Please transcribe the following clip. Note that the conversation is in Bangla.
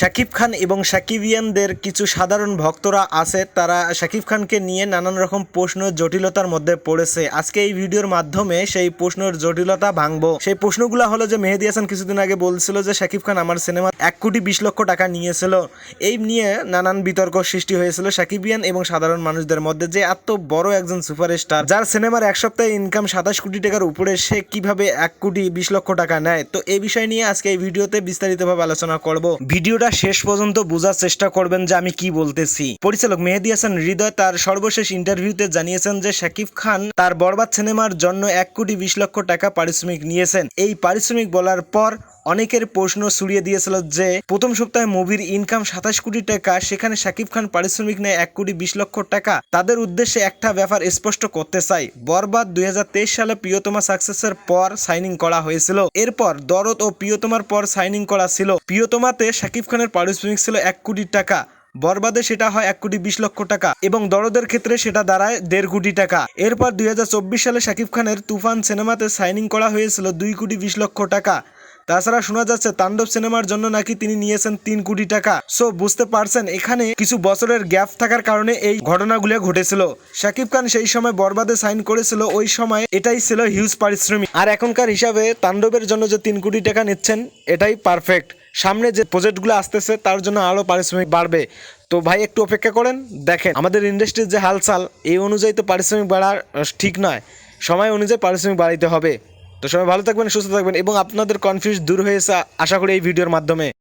শাকিব খান এবং সাকিবিয়ানদের কিছু সাধারণ ভক্তরা আছে, তারা শাকিব খানকে নিয়ে নানান রকম প্রশ্ন জটিলতার মধ্যে পড়েছে। আজকে এই ভিডিওর মাধ্যমে সেই প্রশ্নের জটিলতা ভাঙবো। সেই প্রশ্নগুলো হলো যে, মেহেদি হাসান কিছুদিন আগে বলছিল যে, শাকিব খান আমার সিনেমা এক কোটি বিশ লক্ষ টাকা নিয়েছিল। এই নিয়ে নানান বিতর্ক সৃষ্টি হয়েছিল সাকিবিয়ান এবং সাধারণ মানুষদের মধ্যে যে এত বড় একজন সুপারস্টার, যার সিনেমার এক সপ্তাহে ইনকাম সাতাশ কোটি টাকার উপরে সে কীভাবে এক কোটি বিশ লক্ষ টাকা নেয়? তো এই বিষয় নিয়ে আজকে এই ভিডিওতে বিস্তারিতভাবে আলোচনা করব। ভিডিওটা শেষ পর্যন্ত বোঝার চেষ্টা করবেন যে আমি কি বলতেছি। পরিচালক মেহেদি হাসান হৃদয় তার সর্বশেষ ইন্টারভিউতে জানিয়েছেন যে শাকিব খান তার বরবাদ সিনেমার জন্য এক কোটি বিশ লক্ষ টাকা পারিশ্রমিক নিয়েছেন। এই পারিশ্রমিক বলার পর অনেকের প্রশ্ন ছুড়িয়ে দিয়েছিল যে, প্রথম সপ্তাহে মুভির ইনকাম সাতাশ কোটি টাকা, সেখানে শাকিব খান পারিশ্রমিক নেয় এক কোটি বিশ লক্ষ টাকা। তাদের উদ্দেশ্যে একটা ব্যাপার স্পষ্ট করতে চাই। বরবাদ দুই সালে প্রিয়তমা সাকসেসের পর সাইনিং করা হয়েছিল। এরপর দরদ ও প্রিয়তমার পর সাইনিং করা ছিল। প্রিয়তমাতে শাকিব খানের পারিশ্রমিক ছিল এক কোটি টাকা। বরবাদে সেটা হয় এক কোটি বিশ লক্ষ টাকা এবং দরদের ক্ষেত্রে সেটা দাঁড়ায় দেড় কোটি টাকা। এরপর দুই হাজার চব্বিশ সালে শাকিব খানের তুফান সিনেমাতে সাইনিং করা হয়েছিল দুই কোটি বিশ লক্ষ টাকা। তাছাড়া শোনা যাচ্ছে তাণ্ডব সিনেমার জন্য নাকি তিনি নিয়েছেন তিন কোটি টাকা। সো, বুঝতে পারছেন, এখানে কিছু বছরের গ্যাপ থাকার কারণে এই ঘটনাগুলো ঘটেছিল। শাকিব খান সেই সময় বরবাদে সাইন করেছিল, ওই সময় এটাই ছিল হিউজ পারিশ্রমিক। আর এখনকার হিসাবে তাণ্ডবের জন্য যে তিন কোটি টাকা নিচ্ছেন, এটাই পারফেক্ট সামনে যে প্রজেক্টগুলো আসতেছে, তার জন্য আরও পারিশ্রমিক বাড়বে। তো ভাই, একটু অপেক্ষা করেন, দেখেন, আমাদের ইন্ডাস্ট্রির যে হালচাল, এই অনুযায়ী তো পারিশ্রমিক বাড়ার ঠিক নয়। সময় অনুযায়ী পারিশ্রমিক বাড়াইতে হবে। তো সবাই ভালো থাকবেন, সুস্থ থাকবেন এবং আপনাদের কনফিউজ দূর হয়েছে আশা করি এই ভিডিওর মাধ্যমে।